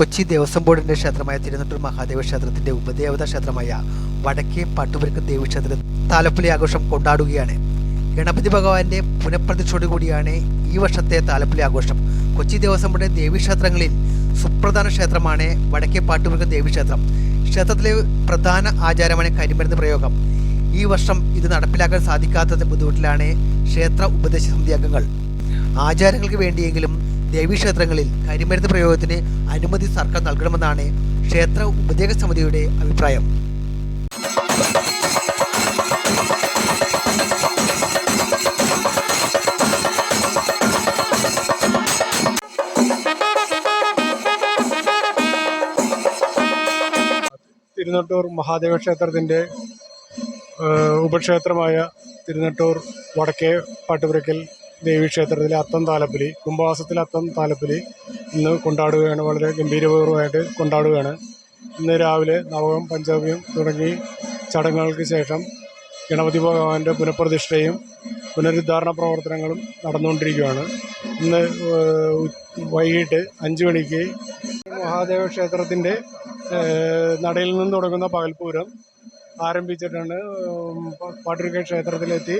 കൊച്ചി ദേവസ്വം ബോർഡിന്റെ ക്ഷേത്രമായ തിരുനെട്ടൂർ മഹാദേവ ക്ഷേത്രത്തിന്റെ ഉപദേവതാ ക്ഷേത്രമായ വടക്കേ പാട്ടുപുരക്കം ദേവീക്ഷേത്ര താലപ്പൊലി ആഘോഷം കൊണ്ടാടുകയാണ്. ഗണപതി ഭഗവാന്റെ പുനഃപ്രതിഷ്ഠയോടുകൂടിയാണ് ഈ വർഷത്തെ താലപ്പൊലി ആഘോഷം. കൊച്ചി ദേവസ്വം ബോർഡിന്റെ ദേവീക്ഷേത്രങ്ങളിൽ സുപ്രധാന ക്ഷേത്രമാണ് വടക്കേ പാട്ടുപുരക്ക് ദേവീക്ഷേത്രം. ക്ഷേത്രത്തിലെ പ്രധാന ആചാരമാണ് കരിമരുന്ന് പ്രയോഗം. ഈ വർഷം ഇത് നടപ്പിലാക്കാൻ സാധിക്കാത്തതിന്റെ ബുദ്ധിമുട്ടിലാണ് ക്ഷേത്ര ഉപദേശ സമിതി അംഗങ്ങൾ. ആചാരങ്ങൾക്ക് വേണ്ടിയെങ്കിലും ദേവീക്ഷേത്രങ്ങളിൽ കരിമരുന്ന് പ്രയോഗത്തിന് അനുമതി സർക്കാർ നൽകണമെന്നാണ് ക്ഷേത്ര ഉപദേശക സമിതിയുടെ അഭിപ്രായം. തിരുനെട്ടൂർ മഹാദേവ ക്ഷേത്രത്തിന്റെ ഉപക്ഷേത്രമായ തിരുനെട്ടൂർ വടക്കേ പാട്ടുപുരക്കൽ ദേവീക്ഷേത്രത്തിലെ അത്തം താലപ്പൊലി കുംഭവാസത്തിലെ അത്തം താലപ്പൊലി ഇന്ന് കൊണ്ടാടുകയാണ്. വളരെ ഗംഭീരപൂർവമായിട്ട് കൊണ്ടാടുകയാണ്. ഇന്ന് രാവിലെ നവകം പഞ്ചാബിയും തുടങ്ങി ചടങ്ങുകൾക്ക് ശേഷം ഗണപതി ഭഗവാന്റെ പുനഃപ്രതിഷ്ഠയും പുനരുദ്ധാരണ പ്രവർത്തനങ്ങളും നടന്നുകൊണ്ടിരിക്കുകയാണ്. ഇന്ന് വൈകിട്ട് അഞ്ച് മണിക്ക് മഹാദേവ ക്ഷേത്രത്തിന്റെ നടയിൽ നിന്ന് തുടങ്ങുന്ന പകൽപൂരം ആരംഭിച്ചിട്ടാണ് പാട്ടുരുക്ക ക്ഷേത്രത്തിലെത്തി.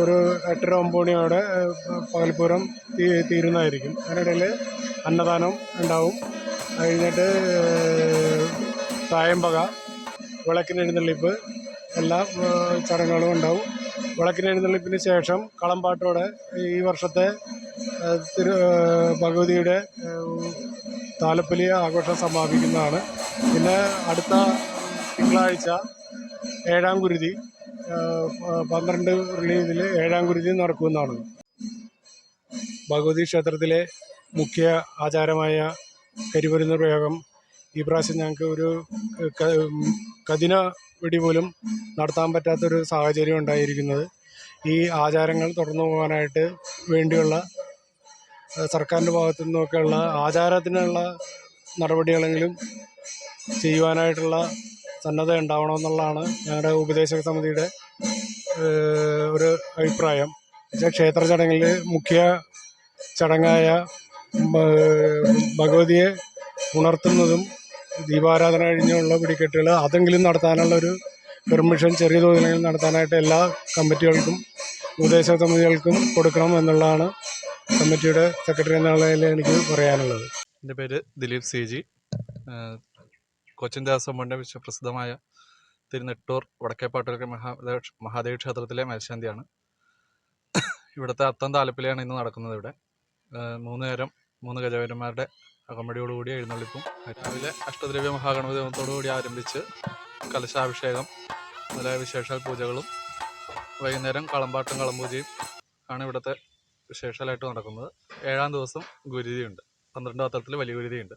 ഒരു എട്ടര മണിയോടെ ഏഹ് തീ തീരുന്നതായിരിക്കും. അതിനിടയിൽ അന്നദാനം ഉണ്ടാവും. അത് കഴിഞ്ഞിട്ട് തായമ്പക വിളക്കിന് എഴുന്നള്ളിപ്പ് എല്ലാ ചടങ്ങുകളും ഉണ്ടാവും. വിളക്കിന് എഴുന്നള്ളിപ്പിന് ശേഷം കളംപാട്ടോടെ ഈ വർഷത്തെ തിരു ഭഗവതിയുടെ താലപ്പൊലി ആഘോഷം സമാപിക്കുന്നതാണ്. പിന്നെ അടുത്ത തിങ്കളാഴ്ച ഏഴാം കുരുതി പന്ത്രണ്ട് റിലീസിൽ ഏഴാം കുരുതി നടക്കുമെന്നാണ്. ഭഗവതി ക്ഷേത്രത്തിലെ മുഖ്യ ആചാരമായ കരിമരുന്ന് പ്രയോഗം ഈ പ്രാവശ്യം ഞങ്ങൾക്ക് ഒരു ക- കഠിന വെടി പോലും നടത്താൻ പറ്റാത്തൊരു സാഹചര്യം ഉണ്ടായിരിക്കുന്നത്. ഈ ആചാരങ്ങൾ തുടർന്നു പോകാനായിട്ട് വേണ്ടിയുള്ള സർക്കാരിന്റെ ഭാഗത്തു നിന്നൊക്കെയുള്ള ആചാരത്തിനുള്ള നടപടികളെങ്കിലും ചെയ്യുവാനായിട്ടുള്ള സന്നദ്ധ ഉണ്ടാവണമെന്നുള്ളതാണ് ഞങ്ങളുടെ ഉപദേശക സമിതിയുടെ ഒരു അഭിപ്രായം. ക്ഷേത്ര ചടങ്ങിൽ മുഖ്യ ചടങ്ങായ ഭഗവതിയെ ഉണർത്തുന്നതും ദീപാരാധന കഴിഞ്ഞുള്ള വെടിക്കെട്ടുകൾ അതെങ്കിലും നടത്താനുള്ള ഒരു പെർമിഷൻ ചെറിയ തോതിലെങ്കിലും നടത്താനായിട്ട് എല്ലാ കമ്മിറ്റികൾക്കും ഉപദേശക സമിതികൾക്കും കൊടുക്കണം എന്നുള്ളതാണ് കമ്മിറ്റിയുടെ സെക്രട്ടറി എന്നുള്ളതിൽ എനിക്ക് പറയാനുള്ളത്. എന്റെ പേര് ദിലീപ് സി ജി കൊച്ചിൻ ദേവസ്വം വിശ്വപ്രസിദ്ധമായ തിരുനെട്ടൂർ വടക്കേപ്പാട്ടൂർ മഹാദേവ മഹാദേവ ക്ഷേത്രത്തിലെ മേൽശാന്തിയാണ്. ഇവിടുത്തെ അത്തം താലപ്പിലെയാണ് ഇന്ന് നടക്കുന്നത് ഇവിടെ. മൂന്ന് നേരം മൂന്ന് ഗജവരന്മാരുടെ അകമ്പടിയോടുകൂടി എഴുന്നള്ളിപ്പും രാവിലെ അഷ്ടദ്രവ്യ മഹാഗണപതി ഹോമത്തോടുകൂടി ആരംഭിച്ച് കലശാഭിഷേകം മുതലായ വിശേഷാൽ പൂജകളും വൈകുന്നേരം കളമ്പാട്ടും കളമ്പൂജയും ആണ് ഇവിടുത്തെ വിശേഷാലായിട്ട് നടക്കുന്നത്. ഏഴാം ദിവസം ഗുരുതിയുണ്ട്. പന്ത്രണ്ടാം തലത്തിൽ വലിയ ഗുരുതിയുണ്ട്.